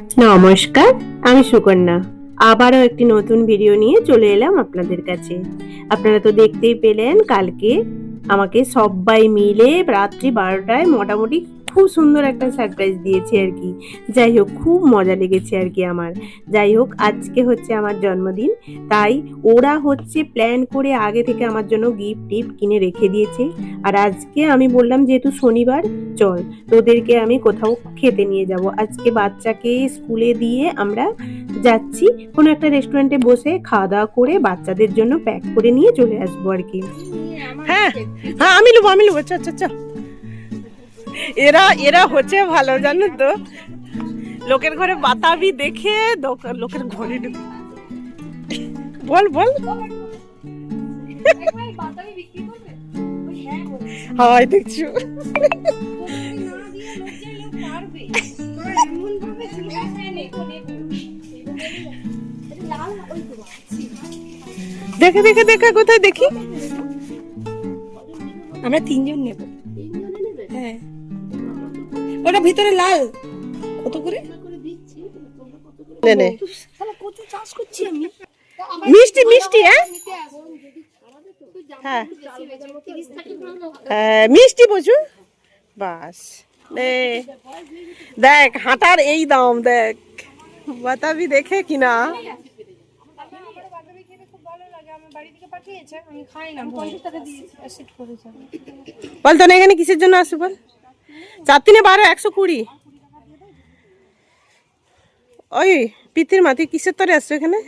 নমস্কার, আমি সুকন্যা। আবারও একটি নতুন ভিডিও নিয়ে চলে এলাম আপনাদের কাছে। আপনারা তো দেখতেই পেলেন, কালকে আমাকে সবাই মিলে রাত্রি বারোটায় মোটামুটি খুব সুন্দর একটা সারপ্রাইজ দিয়েছে আর কি। যাই হোক, খুব মজা লেগেছে আর কি আমার। যাই হোক, আজকে হচ্ছে আমার জন্মদিন, তাই ওরা হচ্ছে প্ল্যান করে আগে থেকে আমার জন্য গিফট টিফট কিনে রেখে দিয়েছে। আর আজকে আমি বললাম, যেহেতু শনিবার, চল তোদেরকে আমি কোথাও খেতে নিয়ে যাব। আজকে বাচ্চাকে স্কুলে দিয়ে আমরা যাচ্ছি, কোনো একটা রেস্টুরেন্টে বসে খাওয়া দাওয়া করে বাচ্চাদের জন্য প্যাক করে নিয়ে চলে আসব আর কি। হ্যাঁ হ্যাঁ আমি নেব আমি নেব। আচ্ছা আচ্ছা আচ্ছা। এরা এরা হচ্ছে ভালো, জানো তো? লোকের ঘরে বাতাবি দেখে লোকের ঘরে বল বল। হয় দেখছ। দেখে দেখে দেখে, কোথায় দেখি? আমরা তিনজন নেব। ওটা ভিতরে লাল। কত করে? নে নে। কচু চাষ করছি আমি। মিষ্টি মিষ্টি হ্যাঁ? হ্যাঁ। হ্যাঁ, মিষ্টি প্রচুর। বাস দেখ হাঁটার এই দাম দেখ। বাতাবি দেখে কিনা বল তো না। এখানে কিসের জন্য আসবে বল? চার তিনে বারো একশো কুড়ি। ওই পিতির মাতি কিসের তরে আসছো এখানে?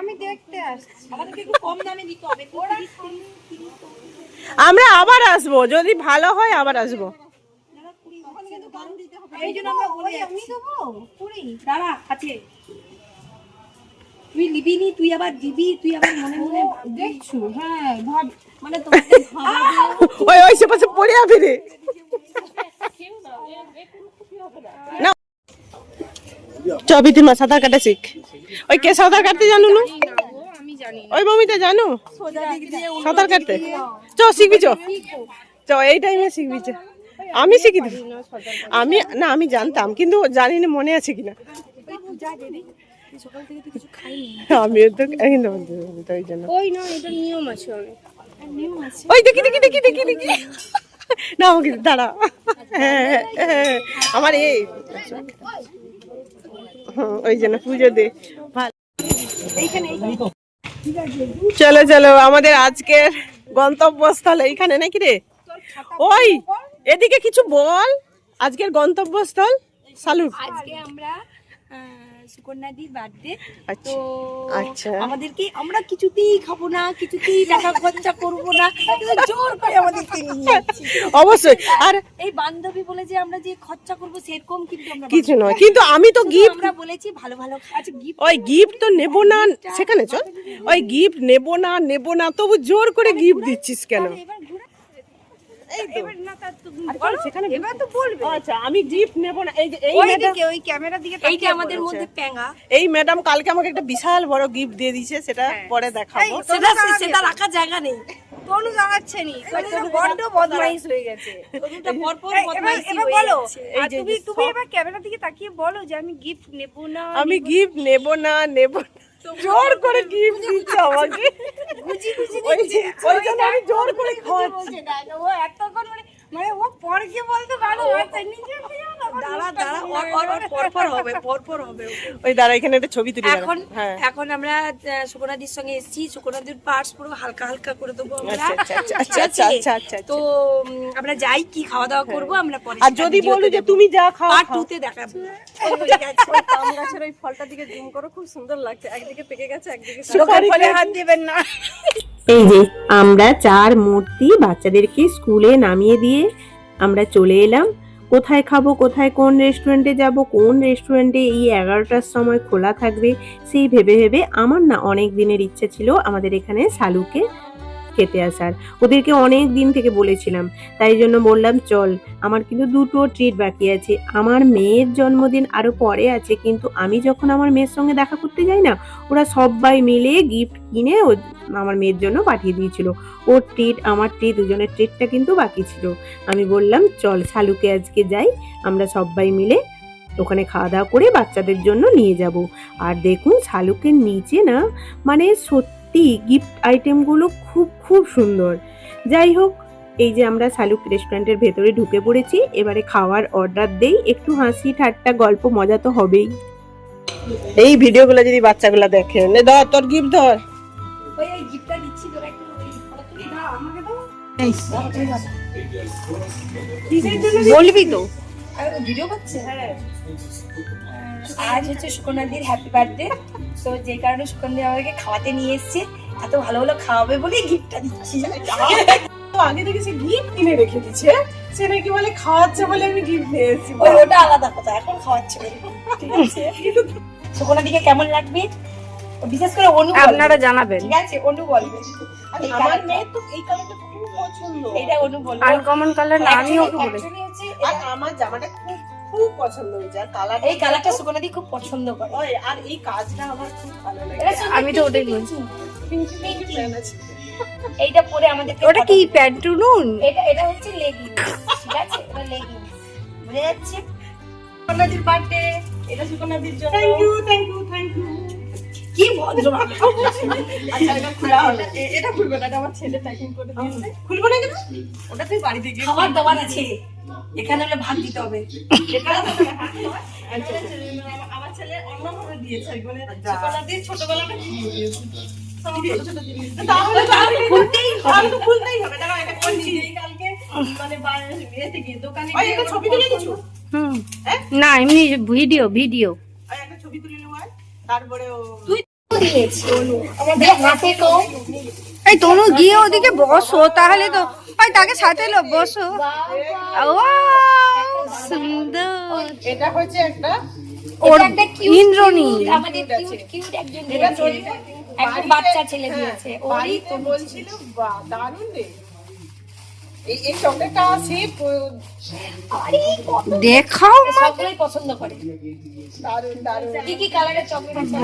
আমাদেরকে একটু কম দামে দিতে হবে আমরা আবার আসব যদি ভালো হয় আবার আসব। এই জন্য আমরা বলে আমি দেবো কুড়ি। দাঁড়া আছে তুই লিবি নি তুই আবার দিবি তুই আবার মনে মনে দেখছু। হ্যাঁ ভাব মানে তোমাকে ওই ওই সে পাশে পড়ে যাবি রে। না। চ বিতির মা সাঁতার কাটা শিখ। ওই কে সাঁতার কাটতে জানো না? ওই মমিতা জানো? সাঁতার কাটতে। চ শিখবি চ। চ এই টাইমে শিখবি চ। আমি শিখি দেবো আমি না আমি জানতাম কিন্তু জানি না মনে আছে কিনা। আমি তো কিন্তু ওই জন্য। ওই দেখি দেখি দেখি দেখি দেখি। না আমাকে দাঁড়া। হ্যাঁ, হ্যাঁ, আমার এই ওই জন্য পুজো দে। চলো চলো আমাদের আজকের গন্তব্যস্থল এইখানে নাকি রে? ওই এদিকে কিছু বল। আজকের গন্তব্যস্থল সালুট আজকে আমরা বার্থডে আচ্ছা। তো আচ্ছা। আমাদেরকে আমরা কিছুতেই খাব না কিছুতেই টাকা খরচা করব না জোর করে আমাদেরকে নিয়ে যাচ্ছে। অবশ্যই। আর এই বান্ধবী বলে যে আমরা যে খরচা করব সেরকম কিন্তু আমরা কিছু নয়। কিন্তু আমি তো গিফট আমরা বলেছি ভালো ভালো। আচ্ছা গিফট ওই গিফট তো নেব না। সেখানে চল। ওই গিফট নেব না নেব না তবু জোর করে গিফট দিচ্ছিস কেন? এবার আমি গিফট নেব না। এই এই ওই ম্যাডাম দিকে ওই ক্যামেরার দিকে এইটা আমাদের মধ্যে প্যাঙ্গা এই ম্যাডাম কালকে আমাকে একটা বিশাল বড় গিফট দিয়ে দিয়েছে সেটা পরে দেখাবো। সেটা সেটা রাখার জায়গা নেই। তনু জানাচ্ছে নি। বড্ড বদমাইশ হয়ে গেছে। তনুটা বদমাইশি হয়ে বলো যে- তুমি তুমি এবার ক্যামেরার দিকে তাকিয়ে বলো যে আমি গিফট নেব না আমি গিফট নেব না নেব না। জোর করে গিফট দিচ্ছে আমাকে। ওই ওই জন্য আমি জোর করে খাওয়াচ্ছি। ও এতক্ষণ মানে মানে ও পরকে বলতে ভালো হচ্ছে নিজে দিয়ে তখন দাঁড়া দাঁড়া ওর ওর ওর পরপর হবে পরপর হবে। ওই দাঁড়া এখানে একটা ছবি তুলি এখন হ্যাঁ। এখন আমরা সুকনাদির সঙ্গে এসেছি। সুকনাদির পার্স পুরো হালকা হালকা করে দেবো আমরা। আচ্ছা, আচ্ছা, আচ্ছা, তো আমরা যাই কি খাওয়া দাওয়া করব আমরা পরে আর যদি বলো যে তুমি যা খাও পার্ট খাও। দেখাবো। আম গাছের ওই ফলটা দিকে জুম করো খুব সুন্দর লাগছে। একদিকে পেকে গেছে একদিকে ফলে হাত দিবেন না। এই যে আমরা চার মূর্তি বাচ্চাদেরকে স্কুলে নামিয়ে দিয়ে আমরা চলে এলাম। কোথায় খাব, কোথায় কোন রেস্টুরেন্টে যাব, কোন রেস্টুরেন্টে এই এগারোটার সময় খোলা থাকবে, সেই ভেবে ভেবে আমার না অনেক দিনের ইচ্ছে ছিল আমাদের এখানে শালুকে খেতে আসার। ওদেরকে অনেক দিন থেকে বলেছিলাম। তাই জন্য বললাম, চল, আমার কিন্তু দুটো ট্রিট বাকি আছে। আমার মেয়ের জন্মদিন আরও পরে আছে, কিন্তু আমি যখন আমার মেয়ের সঙ্গে দেখা করতে যাই না, ওরা সবাই মিলে গিফট কিনে ও আমার মেয়ের জন্য পাঠিয়ে দিয়েছিল। ওর ট্রিট আমার ট্রিট দুজনের ট্রিটটা কিন্তু বাকি ছিল। আমি বললাম, চল, শালুকে আজকে যাই, আমরা সবাই মিলে ওখানে খাওয়া দাওয়া করে বাচ্চাদের জন্য নিয়ে যাব। আর দেখুন, শালুকের নিচে না মানে সত্যি গিফট আইটেমগুলো খুব খুব সুন্দর। যাই হোক এই যে আমরা শালুক রেস্টুরেন্টের ভেতরে ঢুকে পড়েছি এবারে খাওয়ার অর্ডার দেই। একটু হাসি ঠাট্টা গল্প মজা তো হবেই। এই ভিডিওগুলো যদি বাচ্চাগুলো দেখে নে ধর তোর গিফট ধর। ওই এই গিফটটা দিচ্ছি তোরা একটু ওই ফটো দাও আমাকে দাও বলবি তো। আর ভিডিও করছে? হ্যাঁ। আজ হচ্ছে সুকন্যাদির হ্যাপি বার্থডে তো যে কারণে সুকন্যা আমাকে খাওয়াতে নিয়ে এসেছে। এত ভালো ভালো খাওয়াবে বলে গিফটটা দিচ্ছি। তো আগে থেকে সে গিফট কিনে রেখে দিচ্ছে সে নাকি বলে খাওয়াচ্ছে বলে আমি গিফট নিয়ে এসেছি। ওটা আলাদা কথা এখন খাওয়াচ্ছে আছে। সুকন্যাদিকে কেমন লাগবে? বিশেষ করে অনু আপনারা জানাবেন। ঠিক আছে অনু বলবে আমার মেয়ে তো এই কালারটা খুব পছন্দ। এইটা অনু বলবে আনকমন কালার না আমি ওকে বলেছি আর আমার জামাটা খুব খুব পছন্দ হয়েছে। আর কালার এই কালারটা সুকন্যাদি খুব পছন্দ করে। ওই আর এই কাজটা আমার খুব ভালো লাগে। আমি তো ওটাই বলছি। এইটা পরে আমাদের ওটা কি প্যান্টুনুন এটা এটা হচ্ছে লেগিংস ঠিক আছে? এটা লেগিংস বুঝে যাচ্ছে সুকন্যাদির বার্থডে এটা সুকন্যাদির জন্য। Thank you thank you thank you কি ভদ্র আচ্ছা এটা খোলা হলো এটা খুলবে না এটা আমার ছেলে প্যাকিং করে দিয়েছে। খুলবো না কেন ওটা তুই বাড়িতে গিয়ে খাবার দাবার আছে। এখানে হলে ভাত দিতে হবে। আচ্ছা, আমার ছেলে অন্য ভাবে দিয়েছে মানে ছোটবেলা দিয়ে ছোটবেলাটা মানে ছবি তুলে না এমনি ভিডিও ভিডিও একটা ছবি তুলে নেওয়া তারপরে ও এই তনু গিয়ে ওদিকে বসো তাহলে তো ওই তাকে সাথে লো বসো। সুন্দর। এটা হচ্ছে একটা ওর একটা ইন্দ্রনী আমাদের কিউট কিউট একজন বাচ্চা ছেলে দিয়েছে। ওই তো বলছিল বাহ দারুণ রে। এই চকলেটটা আছে দেখাও পছন্দ করে। দারুণ দারুণ কি কি কালারের চকলেট আছে?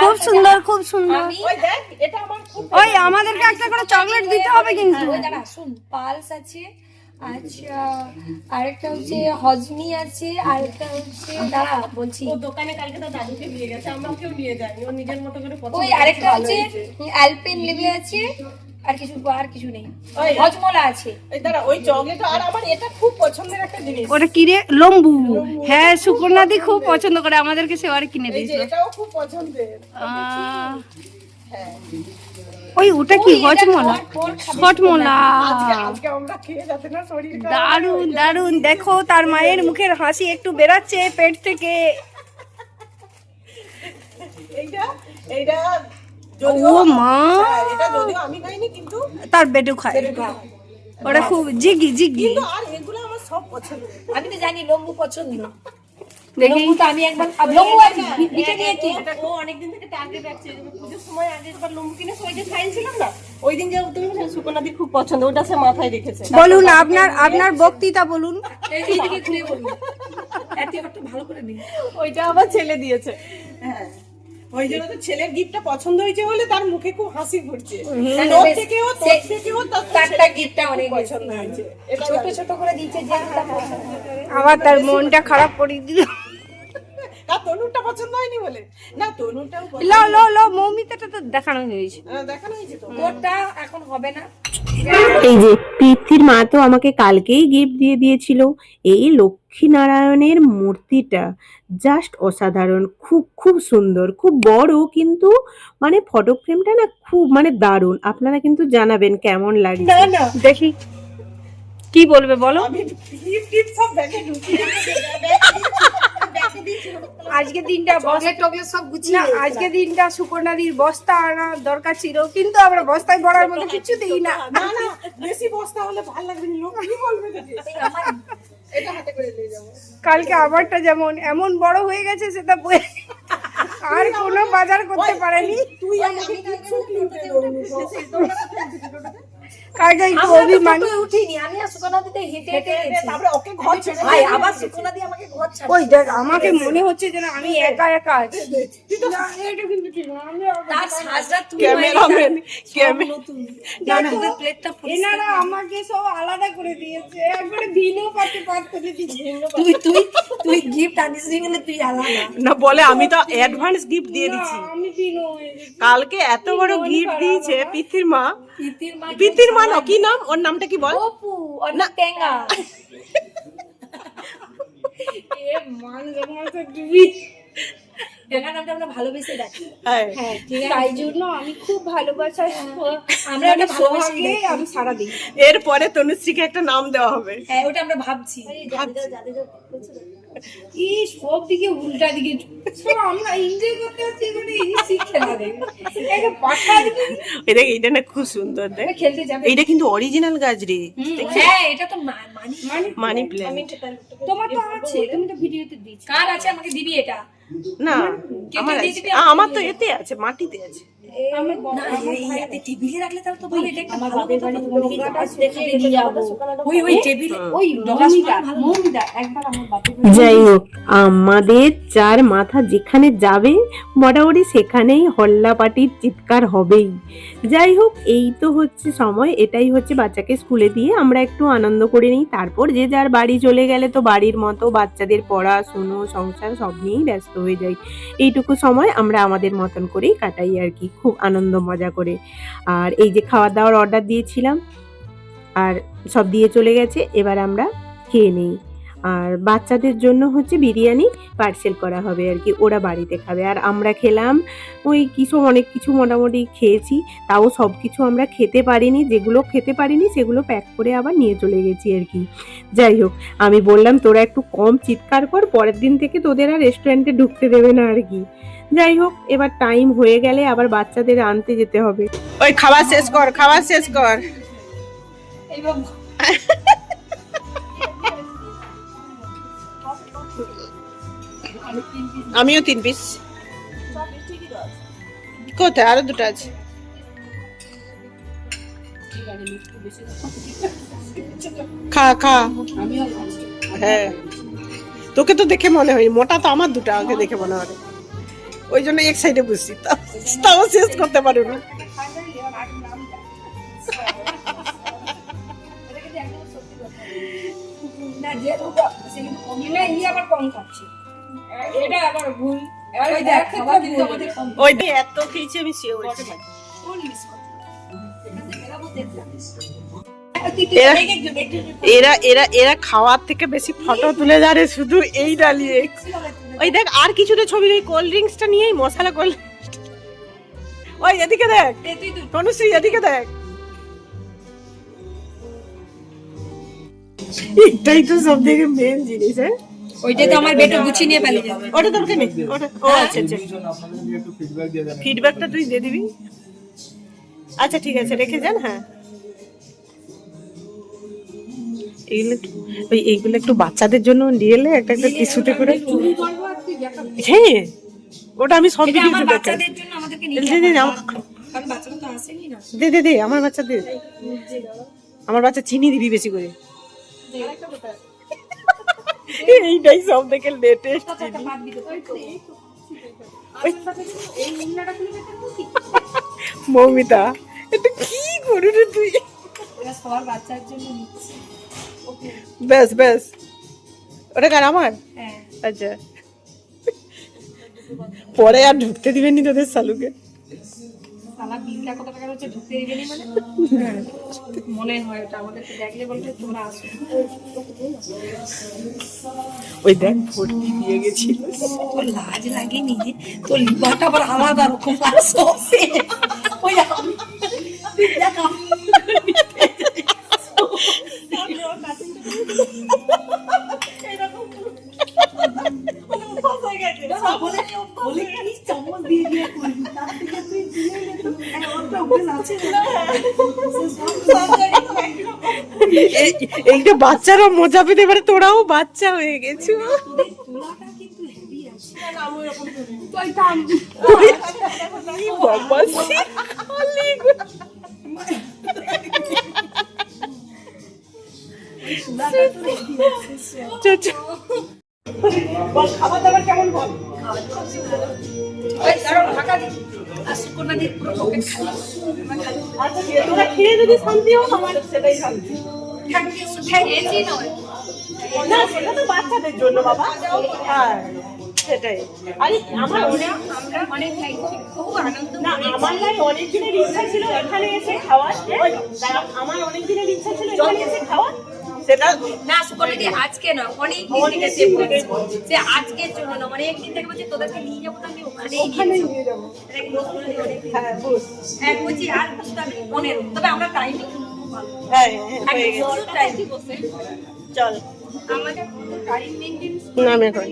খুব সুন্দর খুব সুন্দর। ওই দেখ এটা আমার খুব ওই আমাদেরকে একটা করে চকলেট দিতে হবে কিন্তু। পালস আছে আচ্ছা আরেকটা হচ্ছে হজমি আছে আরেকটা হচ্ছে দাঁড়া বলছি। ও দোকানে কালকে তো দাদুকে নিয়ে গেছে আমাকেও নিয়ে যায়নি ও নিজের মতো করে পছন্দ ওই আরেকটা হচ্ছে অ্যালপেন লেবে আছে আর কিছু আর কিছু নেই। ওই। হজমলা আছে। এই দাঁড়া ওই চকলেট আর আমার এটা খুব পছন্দের একটা জিনিস। ওটা কি রে? লম্বু। হ্যাঁ সুকন্যাদি খুব পছন্দ করে আমাদেরকে সেবারে কিনে দিয়েছে এটাও খুব পছন্দের। ওই ওটা কি? হজমলা? হয়। দারুণ দারুণ দেখো তার মায়ের মুখের হাসি একটু বেরাচ্ছে পেট থেকে। ও মা। হ্যাঁ, তার বেটু খায়। ওটা খুব জিগি জিগি। আর এগুলো আমার সব পছন্দ। আমি তো জানি লম্বু পছন্দ। দেখি। আমি একবার আ, লম্বু আর বি- বিটে নিয়ে কি ও থেকে টার্গেট রাখছে। পুজোর সময় আগে একবার লম্বু কিনে ওই যে খাইছিলাম না ওই দিন যে তুমি সুকনাদি খুব পছন্দ ওটা সে মাথায় রেখেছে। বলুন আপনার আপনার বক্তৃতা বলুন। এইদিকে ঘুরে বলব এত ভালো করে ওইটা আমার ছেলে দিয়েছে। হ্যাঁ। ওই জন্য তো ছেলের গিফটটা পছন্দ হয়েছে বলে তার মুখে খুব হাসি ফুটছে। তোর থেকেও তোর থেকেও তারটা গিফটটা অনেক পছন্দ হয়েছে। ছোট ছোট করে দিচ্ছে যে। আবার তার মনটা খারাপ করে দিল। তনুটা তনুরটা পছন্দ হয়নি বলে? না তনুরটাও পছন্দ- লো লো লো মৌমিতাটা তো দেখানো হয়েছে। হ্যাঁ, দেখানো হয়েছে তো। তোরটা এখন হবে না। এই যে পৃথ্বীর মা তো আমাকে কালকেই গিফট দিয়ে দিয়েছিল। এই লক্ষ্মী নারায়ণের মূর্তিটা জাস্ট অসাধারণ খুব খুব সুন্দর খুব বড় কিন্তু মানে ফটো ফ্রেমটা না খুব মানে দারুণ। আপনারা কিন্তু জানাবেন কেমন না দেখি। কি বলবে বলো? আজকে দিনটা সব না আজকে দিনটা সুকন্যাদির বস্তা আনা দরকার ছিল কিন্তু আমরা বস্তায় ভরার মতো কিছু দিই না। না না বেশি বস্তা হলে ভালো লাগবে না লোক কি বলবে দেখে আমার এটা হাতে করে নিয়ে যাব। কালকে আমারটা যেমন এমন বড় হয়ে গেছে সেটা বই আর কোনো বাজার করতে পারেনি। তুই আমাকে কিছু কিনতে দেবনি একটু অভিমান। উঠিনি আমি আর সুকনা দিতে হেঁটে হেঁটে তারপরে ওকে ঘর ছেড়ে ভাই আবার সুকনা দিয়ে আমাকে ঘর ছাড় ওই দেখ আমাকে মনে হচ্ছে যেন আমি একা একা আছি। না, এটা কিন্তু ঠিক না আমি তার সাজটা তুই ক্যামেরাম্যান ক্যামেরা না না। তোদের প্লেটটা এনারা আমাকে সব আলাদা করে দিয়েছে। একবারে ভিন্ন পাতে পাত করে দিয়েছে তুই তুই তুই গিফট আনিস বলে তুই আলাদা। না বলে আমি তো অ্যাডভান্স গিফট দিয়ে আমি ভিন্ন কালকে এত বড় গিফট দিয়েছে পিথির মা। মা পিথির মা না কি নাম? ওর নামটা কি বল? অপু অনেক টেঙ্গা। এ মান জমাতে দিবি টেঙ্গা নামটা আমরা ভালোবেসে ডাকি। হ্যাঁ। হ্যাঁ ঠিক আছে। তাই জন্য আমি খুব ভালোবাসা আমরা ওটা ভালোবেসে আমি সারা দিই এরপরে তনুশ্রীকে একটা নাম দেওয়া হবে। হ্যাঁ ওটা আমরা ভাবছি। সব দিকে উল্টা দিকে আমরা এনজয় করতে এখানে এটা না খুব সুন্দর দেখ। খেলতে যাবে। এইটা কিন্তু অরিজিনাল গাছ রে হ্যাঁ এটা তো মানি মানে মানি তোমার তো আছে তুমি তো ভিডিওতে দিচ্ছ কার আছে? আমাকে দিবি এটা। না আমার তো এতে আছে মাটিতে আছে। টেবিলে রাখলে তাহলে তো ভালো আমার বাপের বাড়ি। ওই ওই টেবিলে ওই একবার আমার যাই হোক আমাদের চার মাথা যেখানে যাবে মোটামুটি সেখানেই হল্লা পাটির চিৎকার হবেই। যাই হোক এই তো হচ্ছে সময় এটাই হচ্ছে বাচ্চাকে স্কুলে দিয়ে আমরা একটু আনন্দ করে নিই। তারপর যে যার বাড়ি চলে গেলে তো বাড়ির মতো বাচ্চাদের পড়াশুনো সংসার সব নিয়েই ব্যস্ত হয়ে যাই এইটুকু সময় আমরা আমাদের মতন করেই কাটাই আর কি। খুব আনন্দ, মজা করে। আর এই যে খাওয়া দাওয়ার অর্ডার দিয়েছিলাম, আর সব দিয়ে চলে গেছে, এবার আমরা খেয়ে নিই। আর বাচ্চাদের জন্য হচ্ছে বিরিয়ানি পার্সেল করা হবে আর কি, ওরা বাড়িতে খাবে। আর আমরা খেলাম, ওই কিছু অনেক কিছু মোটামুটি খেয়েছি, তাও সব কিছু আমরা খেতে পারিনি, যেগুলো খেতে পারিনি সেগুলো প্যাক করে আবার নিয়ে চলে গেছি আর কি। যাই হোক, আমি বললাম তোরা একটু কম চিৎকার কর, পরের দিন থেকে তোদের আর রেস্টুরেন্টে ঢুকতে দেবে না আর কি। যাই হোক, এবার টাইম হয়ে গেলে আবার বাচ্চাদের আনতে যেতে হবে। ওই খাবার শেষ কর, খাবার শেষ কর। আমিও তিন পিস কোথায়? আরও দুটো আছে। খা খা। হ্যাঁ। তোকে তো দেখে মনে হয় মোটা তো আমার দুটো আমাকে দেখে মনে হয়। ওই জন্য এক সাইডে বুঝছি তা- তাও শেষ করতে পারো না। না যে ওটা সে কিন্তু কমিয়ে না ই আবার কম খাচ্ছে। এটা আবার ভুল। এবার ওই দেখ খাবার কিন্তু আমাদের কম ওই দিয়ে এত খেয়েছি আমি সে হয়েছে কোন মিস করতে এরা এরা এরা এরা খাওয়ার থেকে বেশি ফটো তুলে যারে শুধু এই ডালিয়ে। ওই দেখ আর কিছুটা ছবি নেই কোল্ড ড্রিঙ্কসটা নিয়েই মশলা কোল্ড ওই এদিকে দেখ। তনুশ্রী এদিকে দেখ। এটাই তো সব থেকে মেন জিনিস হ্যাঁ? ওইটাই তো আমার বেটা গুছিয়ে নিয়ে পালিয়ে যাবে ওটা দরকার নেই ওটা ও আচ্ছা আচ্ছা। ফিডব্যাকটা তুই দিয়ে দিবি। আচ্ছা ঠিক আছে রেখে যান হ্যাঁ। এইগুলো একটু- ওই এইগুলো একটু বাচ্চাদের জন্য নিয়ে এলে একটা একটা টিস্যুতে করে। হ্যাঁ ওটা আমি সব এটা ভিডিওতে আমার দেখি বাচ্চাদের জন্য আমাদেরকে নিয়ে দে দে দে আমার- বাচ্চা দে। আমার বাচ্চা চিনি দিবি বেশি করে। এইটাই সব থেকে লেটেস্ট মৌমিতা এটা কি করু রে তুই? ব্যাস ব্যাস। ওটা কার আমার? হ্যাঁ। আচ্ছা। পরে আর ঢুকতে দিবেনি তোদের সালুকে। মানে? ওই দেখ ভর্তি দিয়ে গেছিল। তোর লাজ লাগেনি লিভারটা আবার আলাদা রকম আর সসে ওই আমি এইটা বাচ্চারা মজা পেতে পারে তোরাও বাচ্চা হয়ে গেছো। খাবার দাবার কেমন বল। আচ্ছা তোরা খেয়ে যদি শান্তি হোক আমার সেটাই শান্তি। Thank you, thank you. না সেটা তো বাচ্চাদের জন্য বাবা। হ্যাঁ সেটাই। আরে আমার অনেক না আমার নাই অনেক দিনের ইচ্ছা ছিল এখানে এসে খাওয়ার। আমার অনেক দিনের ইচ্ছা ছিল এখানে এসে খাওয়ার। সেটা না আজকে না অনেক দিন থেকে সে বলছে আজকের জন্য না অনেক দিন থেকে বলছে তোদেরকে নিয়ে যাব না আমি ওখানেই নিয়ে নিয়ে যাব। হ্যাঁ বুঝ হ্যাঁ আর বুঝতে পনেরো তবে আমরা টাইমিং হ্যাঁ হ্যাঁ, হয়ে চল আমাদের গাড়ি মেনটেন্স নামে এখন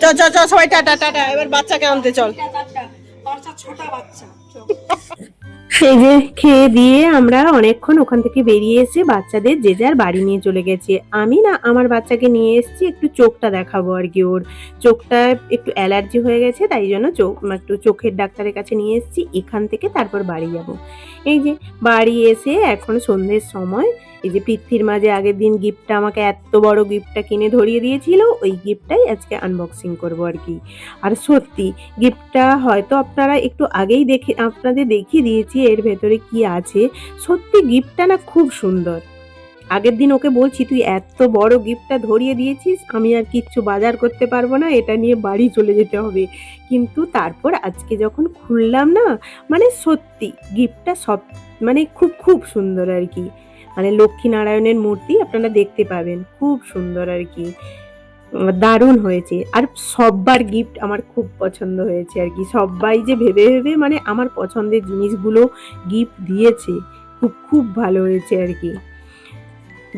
চ চ চ সবাই টাটা টাটা এবার বাচ্চাকে আনতে চল ছটা বাচ্চা যে খেয়ে দিয়ে আমরা অনেকক্ষণ ওখান থেকে বেরিয়ে এসে বাচ্চাদের যে যার বাড়ি নিয়ে চলে গেছে। আমি না আমার বাচ্চাকে নিয়ে এসেছি, একটু চোখটা দেখাবো আর কি ওর। চোখটা একটু অ্যালার্জি হয়ে গেছে, তাই জন্য চোখ, একটু চোখের ডাক্তারের কাছে নিয়ে এসেছি, এখান থেকে তারপর বাড়ি যাব। এই যে বাড়ি এসে এখন সন্ধ্যের সময় এই যে পৃথ্বীর মাঝে আগের দিন গিফটটা আমাকে এত বড় গিফটটা কিনে ধরিয়ে দিয়েছিল, ওই গিফটটাই আজকে আনবক্সিং করব আর কি। আর সত্যি গিফটটা হয়তো আপনারা একটু আগেই দেখে, আপনাদের দেখিয়ে দিয়েছি, এর ভেতরে কি আছে। সত্যি গিফটটা না খুব সুন্দর। আগের দিন ওকে বলছি, তুই এত বড় গিফটটা ধরিয়ে দিয়েছিস, আমি আর কিচ্ছু বাজার করতে পারব না, এটা নিয়ে বাড়ি চলে যেতে হবে। কিন্তু তারপর আজকে যখন খুললাম না মানে সত্যি গিফটটা সব মানে খুব খুব সুন্দর আর কি। মানে লক্ষ্মীনারায়ণের মূর্তি আপনারা দেখতে পাবেন। খুব সুন্দর আর কি। দারুণ হয়েছে। আর সববার গিফট আমার খুব পছন্দ হয়েছে আর কি। সবাই যে ভেবে ভেবে মানে আমার পছন্দের জিনিসগুলো গিফট দিয়েছে। খুব খুব ভালো হয়েছে আর কি।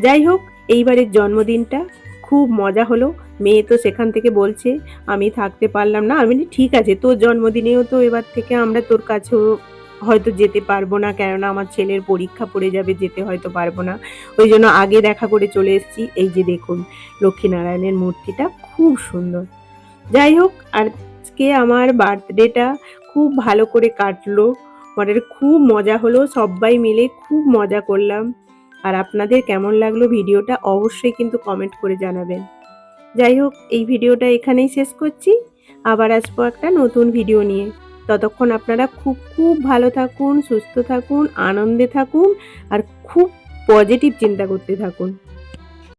যাই হোক, এইবারের জন্মদিনটা খুব মজা হলো। মেয়ে তো সেখান থেকে বলছে, আমি থাকতে পারলাম না। আমি ঠিক আছে, তোর জন্মদিনেও তো এবার থেকে আমরা তোর কাছেও হয়তো যেতে পারব না, কেননা আমার ছেলের পরীক্ষা পড়ে যাবে, যেতে হয়তো পারব না। ওই জন্য আগে দেখা করে চলে এসেছি। এই যে দেখুন, লক্ষ্মীনারায়ণের মূর্তিটা খুব সুন্দর। যাই হোক, আজকে আমার বার্থডেটা খুব ভালো করে কাটলো। মানে খুব মজা হলো, সবাই মিলে খুব মজা করলাম। আর আপনাদের কেমন লাগল ভিডিওটা অবশ্যই কিন্তু কমেন্ট করে জানাবেন। যাই হোক, এই ভিডিওটা এখানেই শেষ করছি। আবার আসব একটা নতুন ভিডিও নিয়ে। ততক্ষণ আপনারা খুব খুব ভালো থাকুন, সুস্থ থাকুন, আনন্দে থাকুন, আর খুব পজিটিভ চিন্তা করতে থাকুন।